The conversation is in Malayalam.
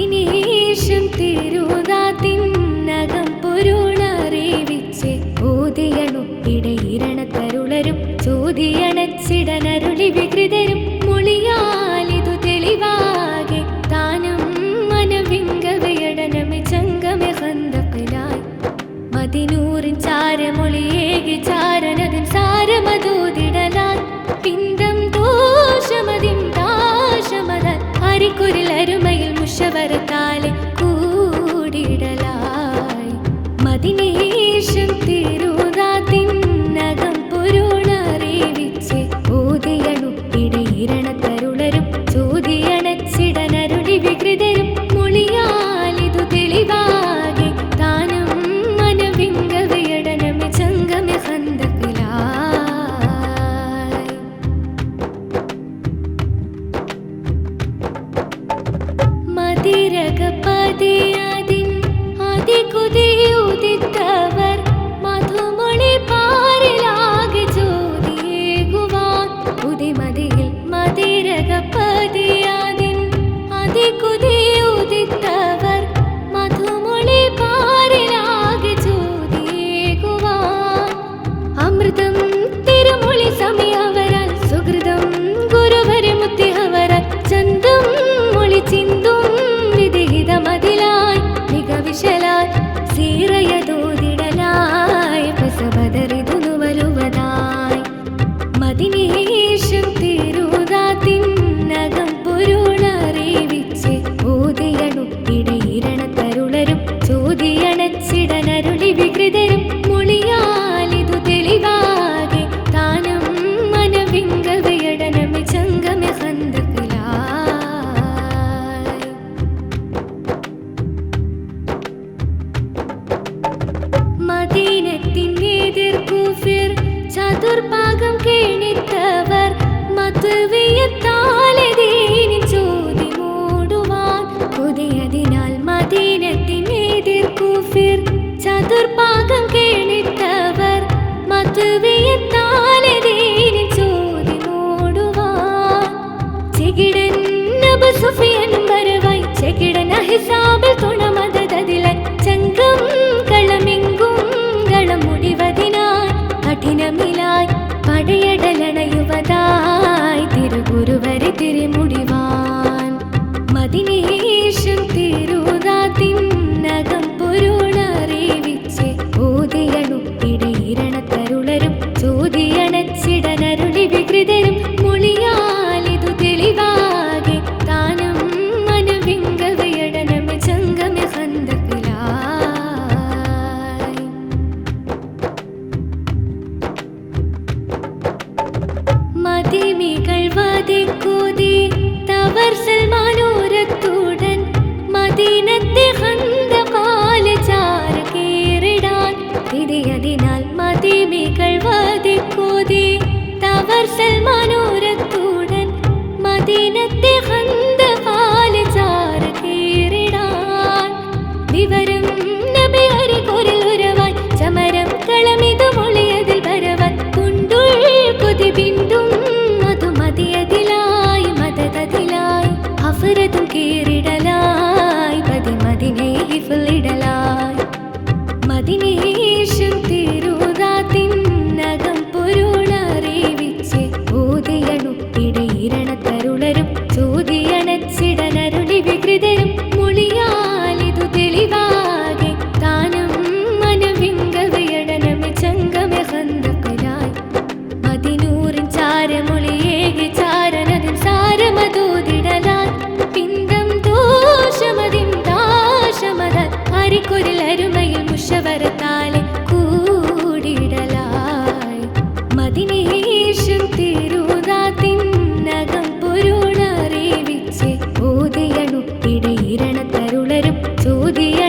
അതിനേശം തിരുതാത്തിനകം പൊരുണറിവിച്ച് ഊതിയണു. ഇടയിരണ തരുളരും ചോദിയണച്ചിടനരുളി വികൃതരും. அழகப்பதியா நேயத்தின் எதிர்கூஃபிர் சதுர்பாகம் கேணித்தவர் மதுவியத்தால் எதிர் ഫാത്തിമികൾ തവർ സൽമാനോരത്തുടൻ മദീനത്തെ ഹന്ത ചോദിയ